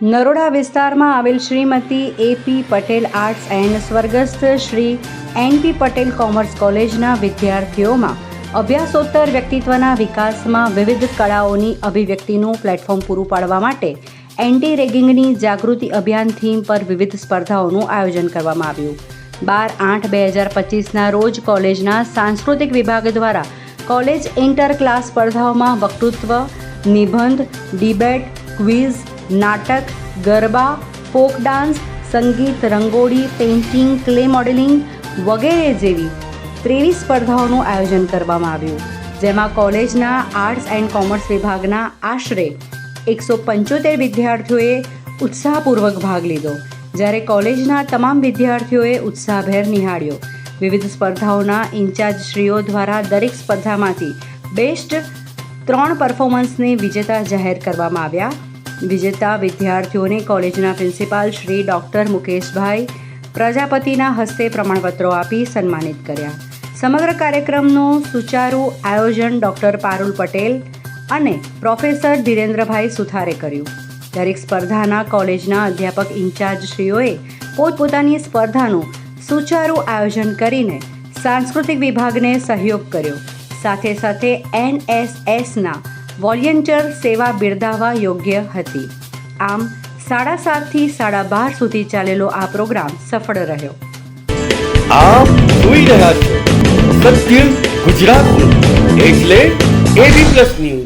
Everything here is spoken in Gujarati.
નરોડા વિસ્તારમાં આવેલ Shrimati AP Patel arts and સ્વર્ગસ્થ શ્રી એનપી પટેલ કોમર્સ કોલેજના વિદ્યાર્થીઓમાં અભ્યાસોત્તર વ્યક્તિત્વના વિકાસમાં વિવિધ કળાઓની અભિવ્યક્તિનું પ્લેટફોર્મ પૂરું પાડવા માટે એન્ટી રેગિંગની જાગૃતિ અભિયાન થીમ પર વિવિધ સ્પર્ધાઓનું આયોજન કરવામાં આવ્યું. બાર આઠ બે હજાર પચીસના રોજ કોલેજના સાંસ્કૃતિક વિભાગ દ્વારા કોલેજ ઇન્ટર ક્લાસ સ્પર્ધાઓમાં વક્તૃત્વ, નિબંધ, ડિબેટ, ક્વિઝ નાટક, ગરબા, ફોક ડાન્સ, સંગીત, રંગોળી પેઇન્ટિંગ ક્લે મોડેલિંગ વગેરે જેવી ત્રેવીસ સ્પર્ધાઓનું આયોજન કરવામાં આવ્યું, જેમાં કોલેજના આર્ટ્સ એન્ડ કોમર્સ વિભાગના આશરે એકસો પંચોતેર વિદ્યાર્થીઓએ ઉત્સાહપૂર્વક ભાગ લીધો, જ્યારે કોલેજના તમામ વિદ્યાર્થીઓએ ઉત્સાહભેર નિહાળ્યો. વિવિધ સ્પર્ધાઓના ઇન્ચાર્જશ્રીઓ દ્વારા દરેક સ્પર્ધામાંથી બેસ્ટ ત્રણ પરફોર્મન્સને વિજેતા જાહેર કરવામાં આવ્યા. વિજેતા વિદ્યાર્થીઓને કોલેજના પ્રિન્સિપાલ શ્રી ડૉક્ટર મુકેશભાઈ પ્રજાપતિના હસ્તે પ્રમાણપત્રો આપી સન્માનિત કર્યા. સમગ્ર કાર્યક્રમનું સુચારુ આયોજન ડૉક્ટર પારુલ પટેલ અને પ્રોફેસર ધીરેન્દ્રભાઈ સુથારે કર્યું. દરેક સ્પર્ધાના કોલેજના અધ્યાપક ઇન્ચાર્જશ્રીઓએ પોતપોતાની સ્પર્ધાનું સુચારુ આયોજન કરીને સાંસ્કૃતિક વિભાગને સહયોગ કર્યો. સાથે સાથે એનએસએસના વોલેન્ટિયર સેવા બિરદાવવા યોગ્ય હતી. આમ, સાડા સાતથી સાડા બાર સુધી ચાલેલો આ પ્રોગ્રામ સફળ રહ્યો. આપ જોઈ રહ્યા છો સત્ય ગુજરાતનું. એટલે એબી પ્લસ ન્યૂઝ